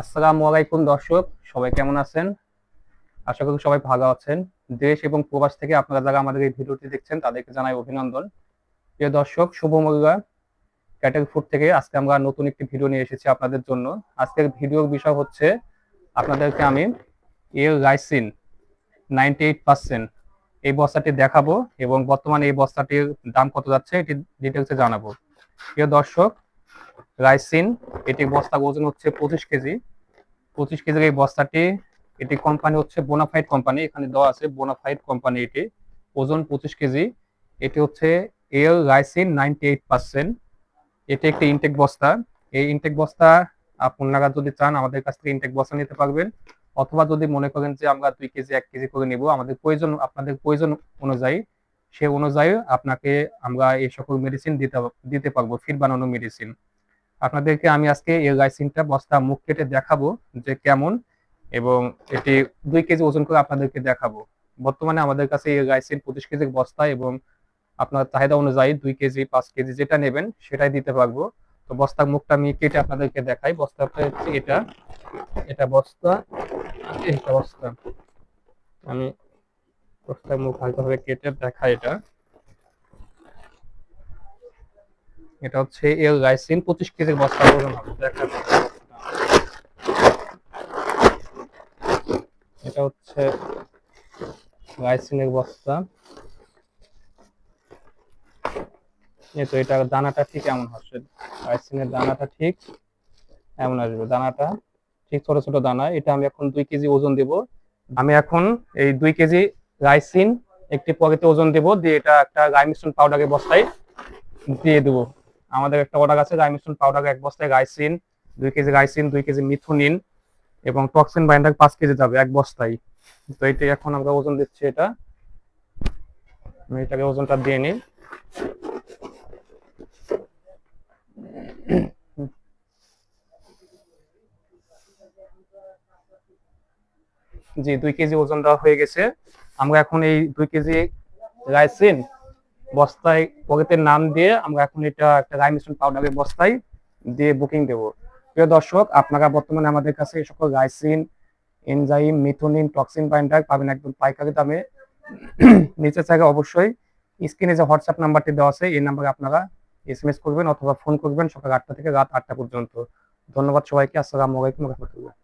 আসসালামু আলাইকুম দর্শক, সবাই কেমন আছেন? আশা করি সবাই ভালো আছেন। দেশ এবং প্রবাস থেকে আপনারা যারা আমাদের এই ভিডিওটি দেখছেন, তাদেরকে জানাই অভিনন্দন। প্রিয় দর্শক, শুভ মরিয়া ক্যাটেল ফুড থেকে আজকে আমরা নতুন একটি ভিডিও নিয়ে এসেছি আপনাদের জন্য। আজকের ভিডিওর বিষয় হচ্ছে আপনাদেরকে আমি এর রাইসিন নাইনটি এইট পার্সেন্ট এই বস্তাটি দেখাবো এবং বর্তমানে এই বস্তাটির দাম কত যাচ্ছে এটি ডিটেলসে জানাব। প্রিয় দর্শক রাইসিন, এটি বস্তা ওজন হচ্ছে পঁচিশ কেজি। পঁচিশ কেজির এই বস্তাটি, এটি কোম্পানি হচ্ছে বোনাফাইড কোম্পানি এখানে দেওয়া আছে বোনাফাইড কোম্পানি এটি। ওজন পঁচিশ কেজি, এটি হচ্ছে L lysine ninety eight percent. এটি একটি ইনটেক বস্তা। এই ইনটেক বস্তা আপনারা যদি চান, আমাদের কাছ থেকে ইনটেক বস্তা নিতে পারবেন। অথবা যদি মনে করেন যে আমরা দুই কেজি, এক কেজি করে নিব, আমাদের প্রয়োজন, আপনাদের প্রয়োজন অনুযায়ী, সে অনুযায়ী আপনাকে আমরা এই সকল মেডিসিন দিতে দিতে পারব ফিট বানানো মেডিসিন আপনাদেরকে আমি আজকে এই রাইসিনটা বস্তা মুখ কেটে দেখাবো যে কেমন এবং এটি দুই কেজি ওজন করে আপনাদেরকে দেখাবো। বর্তমানে আমাদের কাছে এই পঁচিশ কেজির বস্তা এবং আপনার চাহিদা অনুযায়ী দুই কেজি, পাঁচ কেজি যেটা নেবেন সেটাই দিতে পারব। তো বস্তার মুখটা আমি কেটে আপনাদেরকে দেখাই। বস্তাটা হচ্ছে এটা। এটা বস্তা এটা বস্তা। আমি বস্তার মুখ হালকাভাবে কেটে দেখাই এটা। এটা হচ্ছে এল রাইসিন, পঁচিশ কেজির বস্তা ওজন হবে, দেখা এটা হচ্ছে রাইসিনের বস্তা। তো এটা দানাটা ঠিক এমন হচ্ছে, রাইসিনের দানাটা ঠিক এমন আসবে, দানাটা ঠিক ছোট ছোট দানা, এটা আমি এখন দুই কেজি ওজন দেব। আমি এখন এই দুই কেজি রাইসিন একটি পকেটে ওজন দেব, দিয়ে এটা একটা গাইমিশন পাউডারের বস্তায় দিয়ে দেবো। আমাদের একটা অর্ডার আছে গাইমিশন পাউডার এক বস্তায় গাইসিন দুই কেজি গাইসিন দুই কেজি মিথুনিন এবং টক্সিন বাইন্ডার পাঁচ কেজি যাবে এক বস্তায়। তো এটা এখন আমরা ওজন দিচ্ছি এটা। আমি এটাকে ওজনটা দিয়ে নিই। জি, দুই কেজি ওজন দেওয়া হয়ে গেছে। আমরা এখন এই দুই কেজি রাইসিন বস্তায় পকেটের নাম দিয়ে আমরা এখন এটা একটা রাইমিশন পাউডারের বস্তায় দিয়ে বুকিং দেব। প্রিয় দর্শক, আপনারা বর্তমানে আমাদের কাছে সকল lysine enzyme methionine toxin binder পাবেন একদম পাইকারি দামে। নিচে থেকে অবশ্যই স্ক্রিনে যে হোয়াটসঅ্যাপ নাম্বারটি দেওয়া আছে, এই নাম্বারে আপনারা এস করবেন অথবা ফোন করবেন সকাল আটটা থেকে রাত আটটা পর্যন্ত। ধন্যবাদ সবাইকে, আসসালামু আলাইকুম, রহমতুল্লাহ।